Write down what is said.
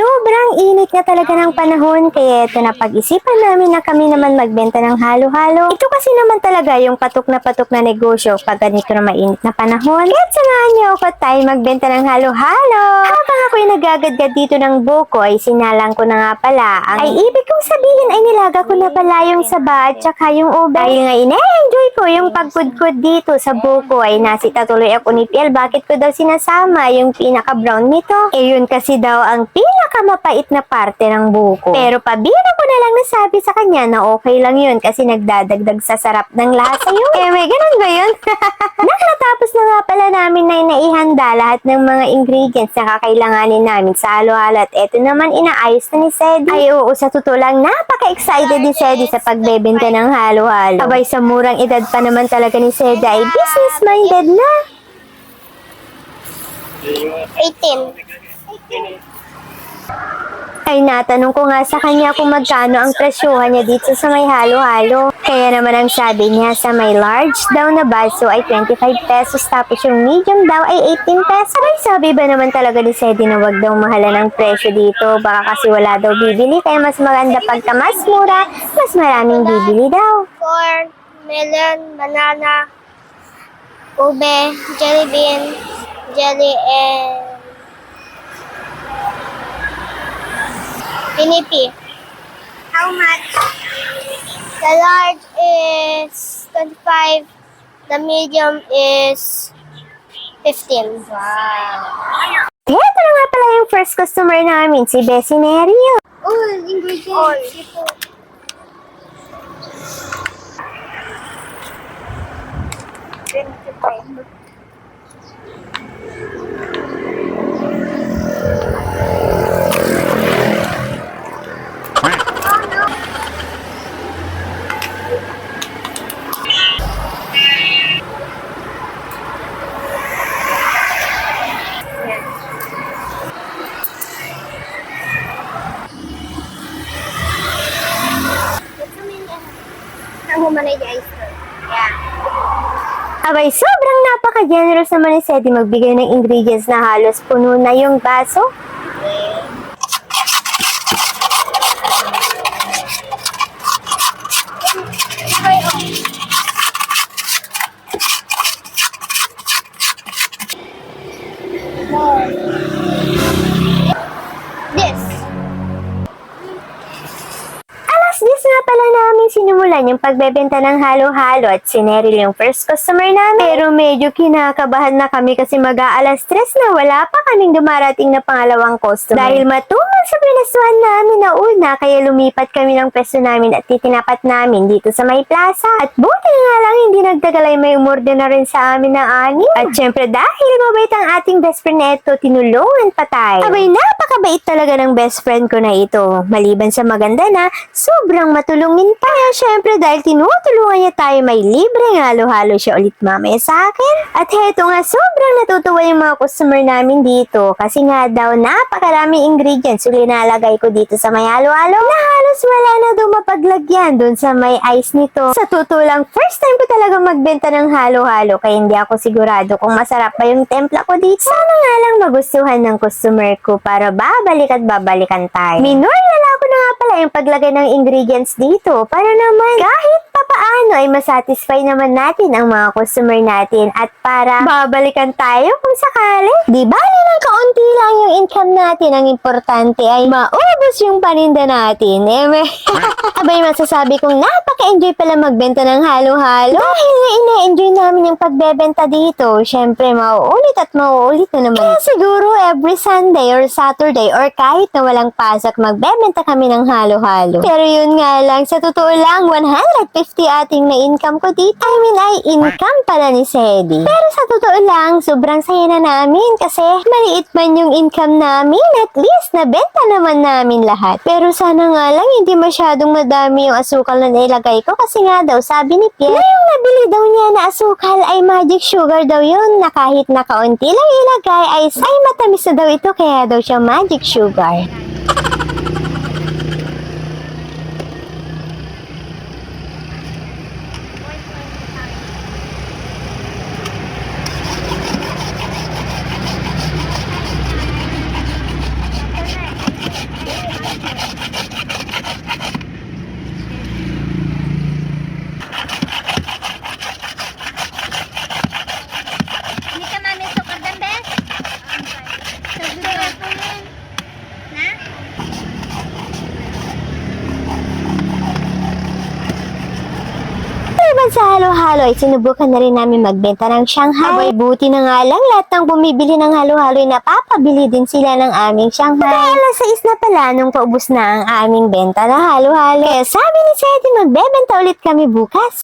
sobrang init na talaga ng panahon kaya ito na pag-isipan namin na kami naman magbenta ng halo-halo. Ito kasi naman talaga yung patok na patok na negosyo pag ganito na mainit na panahon. Kaya samahan niyo ako tayo magbenta ng halo-halo. Habang ako'y nagagadgad dito ng buko ay sinalang ko na nga pala. Ang ay ibig kong sabihin ay nilaga ko na pala yung saba at saka yung ube. Dahil nga ina-enjoy ko yung pagkudkod dito sa buko ay nasita tuloy ako ni Piel. Bakit ko daw sinasama yung pinaka-brown nito? Eh yun kasi daw ang pinaka-mapait na parte ng buko. Pero pabira ko na lang nasabi sa kanya na okay lang yun kasi nagdadagdag sa sarap ng lasa yun. Eh may ganun ba yun? Nakatapos na nga pala namin na inaihanda lahat ng mga ingredients na kakailanganin namin sa halo-halo at eto naman inaayos na ni Sedi. Ay oo, sa totoo lang napaka-excited ni Sedi sa pagbebenta ng halo-halo. Abay sa murang edad pa naman talaga ni Sedi ay business-minded na. 18. Ay natanong ko nga sa kanya kung magkano ang presyohan niya dito sa may halo-halo. Kaya naman ang sabi niya sa may large daw na baso ay 25 pesos tapos yung medium daw ay 18 pesos. Ay sabi ba naman talaga ni Sedi na wag daw mahala ng presyo dito baka kasi wala daw bibili kaya mas maganda pagka mas mura, mas maraming bibili daw. Corn, melon, banana, ube, jelly bean, jelly, and pinipi. How much? The large is 25. The medium is 15. Wow. Ito na nga pala yung first customer namin, si Bessie Nerio. All ingredients. All. Ang di ice cream. Yeah. Abay, sobrang napaka-generous naman ni Sedi magbigay ng ingredients na halos puno na yung baso. Sinimulan yung pagbebenta ng halo-halo at si Neryl yung first customer namin. Pero medyo kinakabahan na kami kasi mag-aalas 3 na wala pa kaming dumarating na pangalawang customer. Dahil matumal sa pinasuhan namin na una kaya lumipat kami ng pwesto namin at titinapat namin dito sa may plaza. At buti nga lang hindi nagtagal ay may umorde na rin sa amin ng ani. At syempre dahil mabait ang ating best friend na ito, tinulungan pa tayo. Abay, napakabait talaga ng best friend ko na ito. Maliban sa maganda na, sobrang matulungin pa. Kaya syempre dahil tinutulungan niya tayo, may libreng halo-halo siya ulit mamaya sa akin. At heto nga, sobrang natutuwa yung mga customer namin dito. Kasi nga daw, napakaraming ingredients yung linalagay ko dito sa may halo-halo. Na halos wala na daw mapaglagyan dun sa may ice nito. Sa totoo lang, first time ko talaga magbenta ng halo-halo kaya hindi ako sigurado kung masarap pa yung templa ko dito. Sana nga lang magustuhan ng customer ko para babalik at babalikan tayo. Minor lalako na nga pala yung paglagay ng ingredients dito para naman kahit papaano ay masatisfy naman natin ang mga customer natin at para babalikan tayo kung sakali. Di ba ng kaunti lang yung income natin ang importante ay maubos yung paninda natin. Eh, may- Abay, masasabi kong napaka-enjoy pala magbenta ng halo-halo. Dahil ina-enjoy namin yung pagbebenta dito. Siyempre, mauulit at mauulit na naman. Kaya siguro every Sunday or Saturday or kahit na walang pasok, magbebenta kami ng halo-halo. Pero yun nga lang, sa totoo lang, 150 ating na income ko dito. I mean, ay income pala ni Sedi. Pero sa totoo lang, sobrang saya na namin kasi maliit man yung income namin, at least nabenta naman namin lahat. Pero sana nga lang hindi masyadong madami yung asukal na nilagay ko kasi nga daw sabi ni Pierre na yung nabili daw niya na asukal ay magic sugar daw yun na kahit na kaunti lang ilagay ay, ay matamis na daw ito kaya daw siya magic sugar. Halo-halo ay sinubukan na rin namin magbenta ng Shanghai. Abay, buti na nga lang lahat ng bumibili ng halo-halo ay napapabili din sila ng aming Shanghai. Kaya alas 6 na pala nung paubos na ang aming benta na halo-halo. Kaya sabi ni Seti, magbebenta ulit kami bukas.